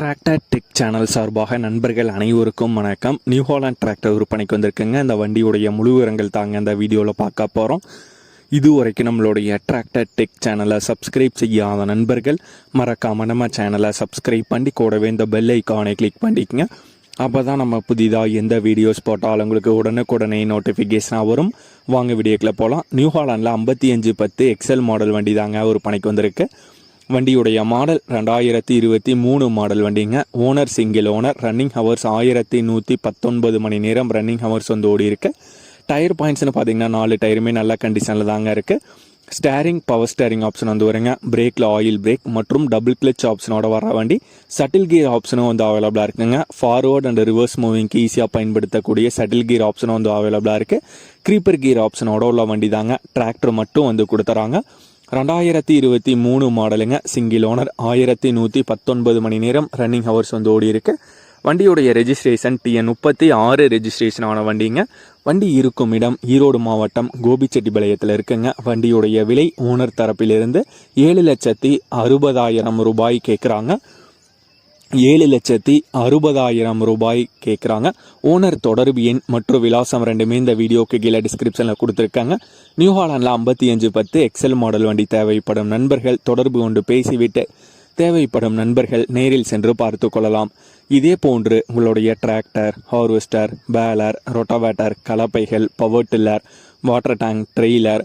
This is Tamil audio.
டிராக்டர் டெக் சேனல் சார்பாக நண்பர்கள் அனைவருக்கும் வணக்கம். நியூ ஹாலாண்ட் டிராக்டர் விற்பனைக்கு வந்திருக்குங்க. இந்த வண்டியுடைய முழு விவரங்கள் தாங்க இந்த வீடியோவில் பார்க்க போகிறோம் இது வரைக்கும் நம்மளுடைய டிராக்டர் டெக் சேனலை சப்ஸ்கிரைப் செய்யாத நண்பர்கள் மறக்காமல் நம்ம சேனலை சப்ஸ்கிரைப் பண்ணி கூடவே இந்த பெல் ஐக்கானை கிளிக் பண்ணிக்கங்க. அப்போ தான் நம்ம புதிதாக எந்த வீடியோஸ் போட்டாலும் உங்களுக்கு உடனுக்குடனே நோட்டிஃபிகேஷனாக வரும். வாங்க வீடியோக்கில் போகலாம் நியூ ஹாலாண்டில் ஐம்பத்தி அஞ்சு பத்து எக்ஸல் மாடல் வண்டி தாங்க ஒரு பணிக்கு வந்திருக்கு. வண்டியுடைய மாடல் ரெண்டாயிரத்தி இருபத்தி மூணு மாடல் வண்டிங்க. Owner single owner running hours ஆயிரத்தி நூற்றி பத்தொன்பது மணி நேரம் ரன்னிங் ஹவர்ஸ் வந்து ஓடி இருக்கு டயர் பாயிண்ட்ஸ்னு பார்த்தீங்கன்னா நாலு டயருமே நல்ல கண்டிஷனில் தாங்க இருக்குது ஸ்டேரிங் பவர் ஸ்டேரிங் ஆப்ஷன் வந்து வருங்க. பிரேக்கில் ஆயில் பிரேக் மற்றும் டபுள் கிளச் ஆப்ஷனோட வர வண்டி. சட்டில் கியர் ஆப்ஷனும் வந்து அவைலபிளாக இருக்குங்க. ஃபார்வர்ட் அண்ட் ரிவர்ஸ் மூவிங்க்கு ஈஸியாக பயன்படுத்தக்கூடிய சட்டில் கியர் ஆப்ஷனும் வந்து அவைலபிளாக இருக்குது க்ரீப்பர் கியர் ஆப்ஷனோட உள்ள வண்டி தாங்க. டிராக்டர் மட்டும் வந்து கொடுத்துறாங்க. ரெண்டாயிரத்தி இருபத்தி மூணு மாடலுங்க. சிங்கிள் ஓனர் ஆயிரத்தி நூற்றி பத்தொன்பது மணி நேரம் ரன்னிங் ஹவர்ஸ் வந்து ஓடி இருக்கு வண்டியுடைய ரெஜிஸ்ட்ரேஷன் டிஎன் முப்பத்தி ஆறு ரெஜிஸ்ட்ரேஷன் ஆன வண்டிங்க. வண்டி இருக்கும் இடம் ஈரோடு மாவட்டம் கோபிச்செட்டிப்பாளையத்தில் இருக்குங்க. வண்டியுடைய விலை ஓனர் தரப்பிலிருந்து ஏழு லட்சத்தி அறுபதாயிரம் ரூபாய் கேட்குறாங்க ஏழு லட்சத்தி அறுபதாயிரம் ரூபாய் கேட்குறாங்க ஓனர் தொடர்பு எண் மற்றும் விலாசம் ரெண்டுமே இந்த வீடியோக்கு கீழே டிஸ்கிரிப்ஷனில் கொடுத்துருக்காங்க. நியூ ஹாலாண்டில் ஐம்பத்தி அஞ்சு பத்து எக்ஸல் மாடல் வண்டி தேவைப்படும் நண்பர்கள் தொடர்பு கொண்டு பேசிவிட்டு தேவைப்படும் நண்பர்கள் நேரில் சென்று பார்த்து கொள்ளலாம். இதே போன்று உங்களுடைய tractor harvester baler rotavator கலப்பைகள் power tiller water tank trailer